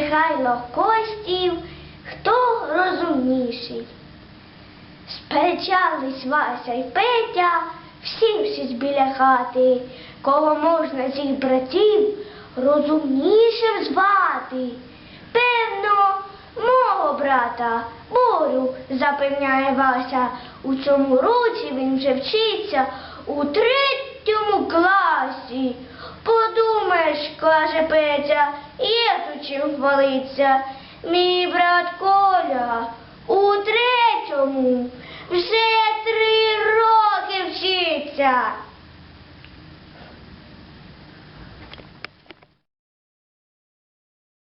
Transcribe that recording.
Михайло Костів, хто розумніший. Сперечались Вася й Петя, всівшись біля хати, кого можна їх братів розумнішим звати. Певно, мого брата, Борю, запевняє Вася, у цьому році він вже вчиться у третьому класі. Каже Петя, є чим хвалиться. Мій брат Коля у третьому вже три роки вчиться.